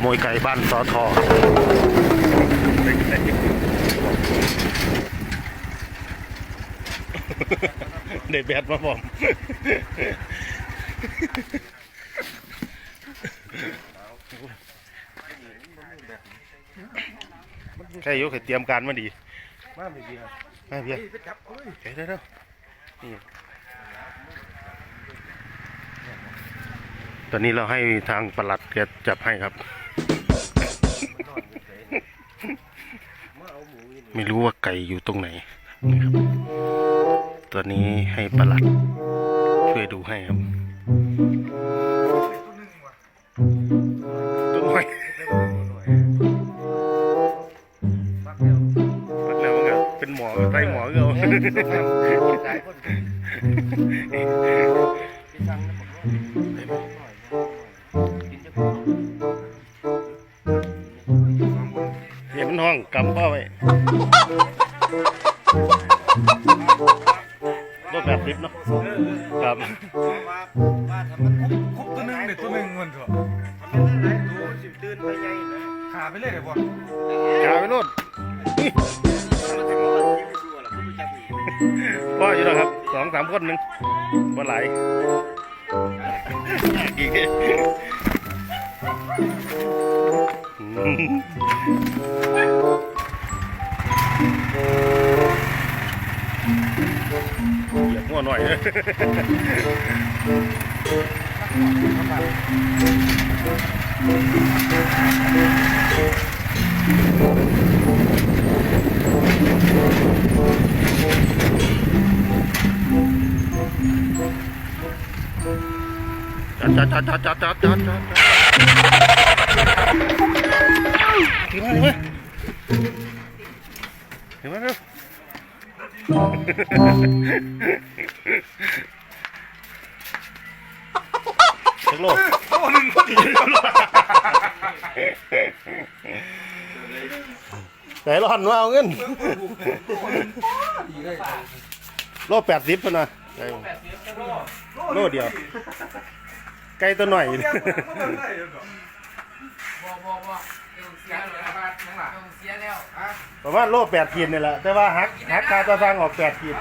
โมยไก่บ้านสอทอเด็ดแบดมาผมใช่ยกให้เตรียมการมาดี มาไม่ดีครับมาเพียไปจับเอ้ยเดี๋ยวเดี๋ยวเดี๋ยวนี่ตอนนี้เราให้ทางประหลัดแกจับให้ครับ มาเอาหมูนี่ ไม่รู้ว่าไก่อยู่ตรงไหนนะครับตอนนี้ให้ปลัดช่วยดูให้ครับต้นไม้ปักแล้วปักแล้วมันก็เป็นหมอไส้หมอก็เอาหล กำมาไว้รถแบบลิบเนาะครับคุกตัวหนึ่งเด็กตัวหนึ่งเงินเถอะขาไปเลยเดี๋ยวบอลขาไปรดพ่ออยู่แล้วครับสองสามคนหนึ่งบ่ไหลอีก เหยียบหัวหน่อยเลดจัดจัดจัดจัดจัดจัดจัด ถึงไหมถึงไหมถึงไหมเร็วจักโลตัวหนึงพอดีไหนร้อนว่าเอาเงินดีเลยโลแปดสิบพนนะไก่โลเดียว ไก่ตัวหน่อยเรีย กมันได้เดี๋ยวก่อนบ่บ่บ่ต้องเสียแล้วต้องเสียแล้วประมาณโลแปดขีดนี่แหละแต่ว่าหักหักค่าตัวสร้างออกแปดขีด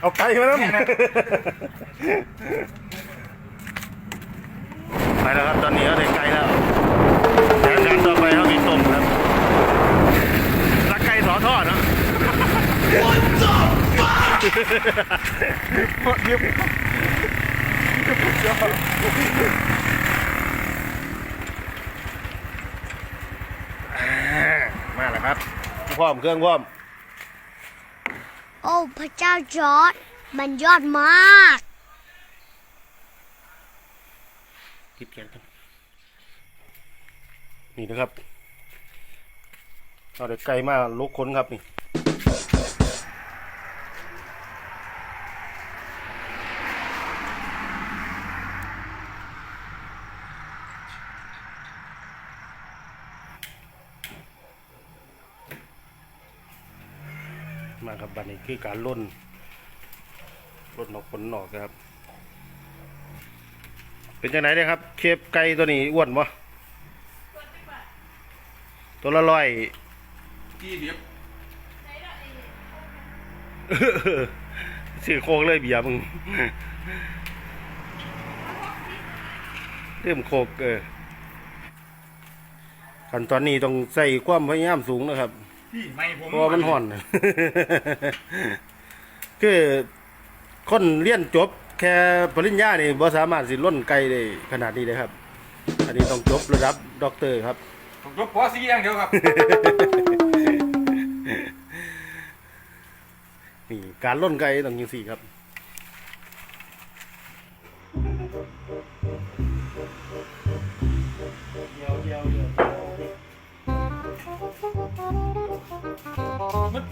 เอาไก่มาแล้วไปแล้วครับตอนนี้ก็ได้ไก่แล้วแผนการต่อไปเขามีต้มครับรักไก่สอทอดเนาะยิบอ่ามาแล้ว ครับพร้อมเครื่องพร้อม โอ้พระเจ้าจอร์ดมันยอดมากคิดแกนครับนี่นะครับ เอาเด็กไก่มาลุกค้นครับนี่ มาครับบันนี้คือการล่นล่นนอกขนนอกนะครับ เป็นจังไหนเนี่ยครับ เคฟไก่ตัวนี้อ้วนปะตัวละร้อยที่เดียบซื้อโคกเลยเบียร์มึงเริ่มโคกเออขั้นตอนนี้ต้องใส่ความพยายามสูงนะครับ พี่ไม่ผมเพราะว่ามันห่อน คือคนเรียนจบแค่ปริญญานี่บ่สามารถสิล้นไกลได้ขนาดนี้เลยครับ อันนี้ต้องจบระดับด็อกเตอร์ครับ ผมยกปอสีอย่างเดียวครับ นี่การล้นไกลต้องยิงสี่ครับ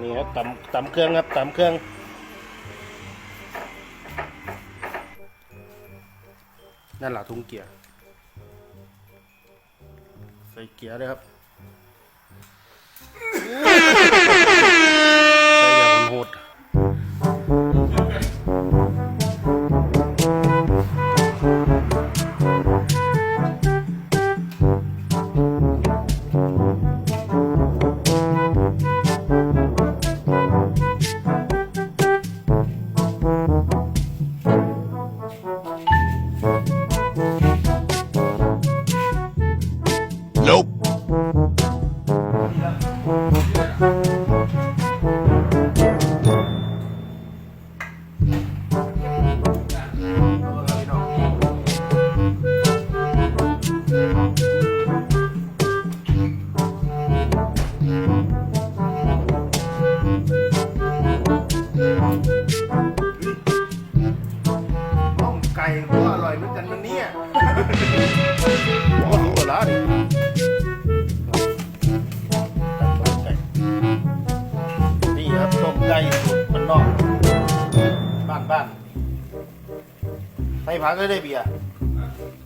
นี่ครับตำตำเครื่องครับตำเครื่องนั่นแหละทุ่งเกียร์ใส่เกียร์เลยครับ ไก่สูตรมันนอก บ้านบ้านใส่ผักเลยได้เบียร์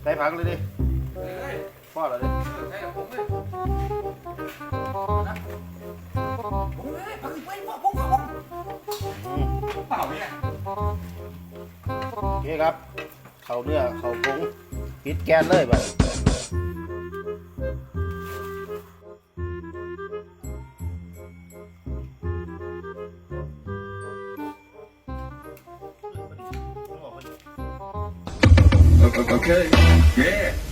ใส่ผักเลยดิเฮ้ยพ่อเหรอดิใช่กับผมเลยนะผมเลยปักไปปักผมปักผมอืมเปล่าเนี่ยโอเคครับ เขาเนื้อเขาปรุงปิดแก๊สเลย บัด